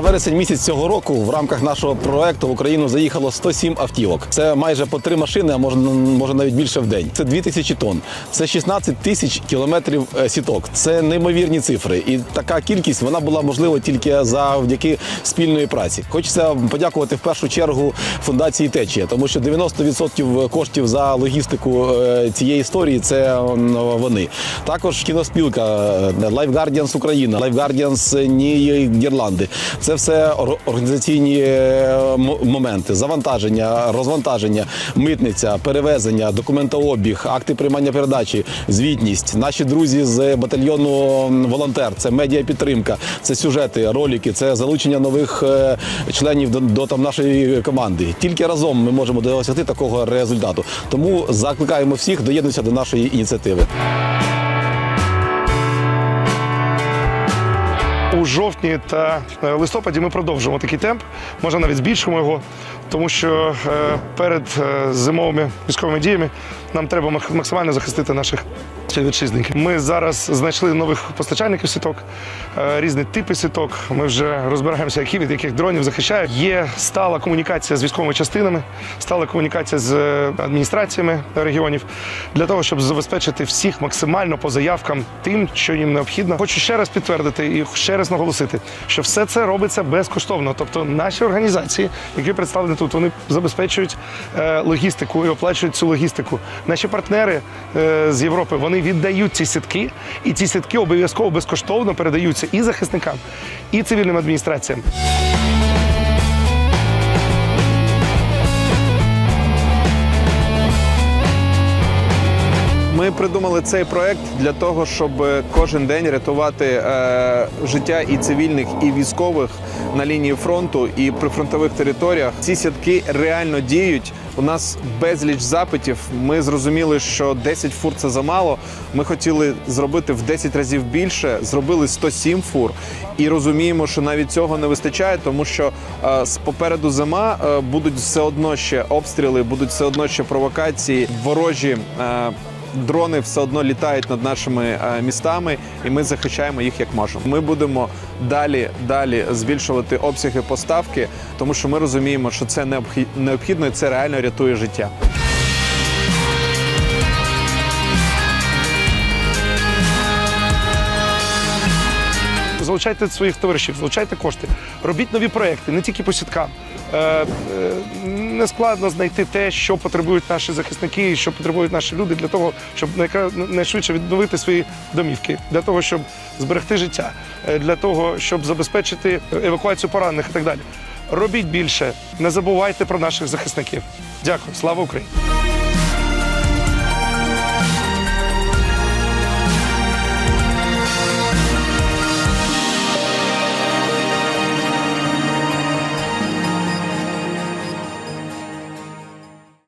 вересень місяць цього року в рамках нашого проекту в Україну заїхало 107 автівок. Це майже по три машини, а може, може навіть більше в день. Це 2000 тонн. Це 16 тисяч кілометрів е, сіток. Це неймовірні цифри. І така кількість вона була можлива тільки завдяки спільної праці. Хочеться подякувати в першу чергу фундації Течія, тому що 90% коштів за логістику е, цієї історії це вони. Також кіноспілка е, Life Guardians Україна, Life Guardians Нідерланди. Це все організаційні е, моменти: завантаження, розвантаження, митниця, перевезення, документообіг, акти приймання передачі, звітність. Наші друзі з батальйону волонтер, це медіапідтримка, це сюжети, ролики, це залучення нових е, членів до, до там нашої команди. Тільки разом ми можемо досягти такого результату. Тому закликаємо всіх доєднатися до нашої ініціативи. У жовтні та е, листопаді ми продовжимо такий темп, може навіть збільшимо його, тому що е, перед е, зимовими військовими діями нам треба мак- максимально захистити наших співвітчизників. Ми зараз знайшли нових постачальників сіток, е, різні типи сіток. Ми вже розбираємося, які від яких дронів захищають. Є стала комунікація з військовими частинами, стала комунікація з е, адміністраціями регіонів для того, щоб забезпечити всіх максимально по заявкам тим, що їм необхідно. Хочу ще раз підтвердити і ще раз наголосити, що все це робиться безкоштовно. Тобто наші організації, які представлені тут, вони забезпечують е, логістику і оплачують цю логістику. Наші партнери з Європи вони віддають ці сітки, і ці сітки обов'язково безкоштовно передаються і захисникам, і цивільним адміністраціям. Ми придумали цей проект для того, щоб кожен день рятувати е, життя і цивільних, і військових на лінії фронту і при фронтових територіях. Ці сітки реально діють. У нас безліч запитів. Ми зрозуміли, що 10 фур це замало. Ми хотіли зробити в 10 разів більше. Зробили 107 фур, і розуміємо, що навіть цього не вистачає, тому що е, попереду зима е, будуть все одно ще обстріли, будуть все одно ще провокації, ворожі. Е, Дрони все одно літають над нашими е, містами, і ми захищаємо їх як можемо. Ми будемо далі далі збільшувати обсяги поставки, тому що ми розуміємо, що це необхі- необхідно і це реально рятує життя. Залучайте своїх товаришів, залучайте кошти, робіть нові проекти, не тільки по сіткам. Е, е, не складно знайти те, що потребують наші захисники, і що потребують наші люди для того, щоб найшвидше відновити свої домівки, для того, щоб зберегти життя, е, для того, щоб забезпечити евакуацію поранених і так далі. Робіть більше, не забувайте про наших захисників. Дякую, слава Україні!